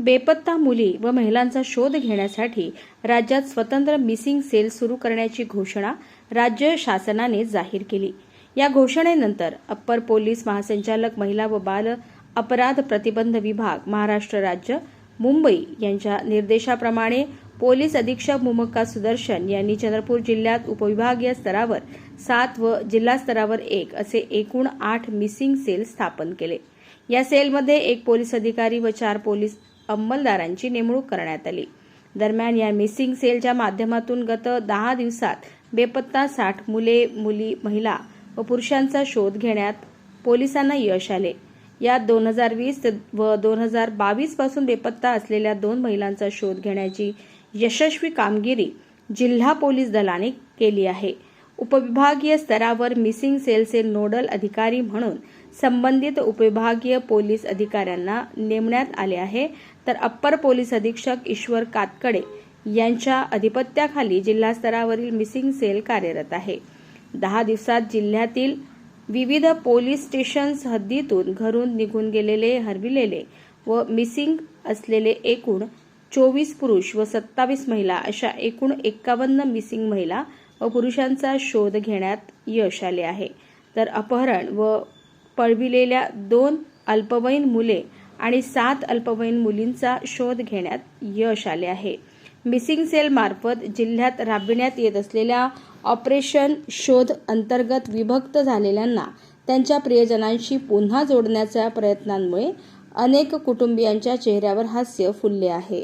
बेपत्ता मुली व महिलांचा शोध घेण्यासाठी राज्यात स्वतंत्र मिसिंग सेल सुरू करण्याची घोषणा राज्य शासनाने जाहीर केली. या घोषणेनंतर अप्पर पोलीस महासंचालक महिला व बाल अपराध प्रतिबंध विभाग महाराष्ट्र राज्य मुंबई यांच्या निर्देशाप्रमाणे पोलीस अधीक्षक मुमक्का सुदर्शन यांनी चंद्रपूर जिल्ह्यात उपविभागीय स्तरावर सात व जिल्हा स्तरावर एक असे एकूण आठ मिसिंग सेल स्थापन केले. या सेलमध्ये एक पोलीस अधिकारी व चार पोलीस अंमलदारांची नेमणूक करण्यात आली. दरम्यान या मिसिंग सेलच्या माध्यमातून गत दहा दिवसात बेपत्ता साठ मुले मुली महिला व पुरुषांचा शोध घेण्यात पोलिसांना यश आले. यात दोन हजार वीस व दोन हजार बावीसपासून बेपत्ता असलेल्या दोन महिलांचा शोध घेण्याची यशस्वी कामगिरी जिल्हा पोलीस दलाने केली आहे. उपविभागीय स्तरावर मिसिंग सेलचे नोडल अधिकारी म्हणून संबंधित उपविभागीय पोलीस अधिकाऱ्यांना नेमण्यात आले आहे. तर अप्पर पोलीस अधीक्षक ईश्वर कातकडे यांच्या अधिपत्याखाली जिल्हा स्तरावरील मिसिंग सेल कार्यरत आहे. दहा दिवसात जिल्ह्यातील विविध पोलीस स्टेशन्स हद्दीतून घरून निघून गेलेले हरविलेले व मिसिंग असलेले एकूण चोवीस पुरुष व सत्तावीस महिला अशा एकूण एक्कावन्न मिसिंग महिला व पुरुषांचा शोध घेण्यात यश आले आहे. तर अपहरण व पळविलेल्या दोन अल्पवयीन मुले आणि सात अल्पवयीन मुलींचा शोध घेण्यात यश आले आहे. मिसिंग सेलमार्फत जिल्ह्यात राबविण्यात येत असलेल्या ऑपरेशन शोध अंतर्गत विभक्त झालेल्यांना त्यांच्या प्रियजनांशी पुन्हा जोडण्याच्या प्रयत्नांमुळे अनेक कुटुंबियांच्या चेहऱ्यावर हास्य फुलले आहे.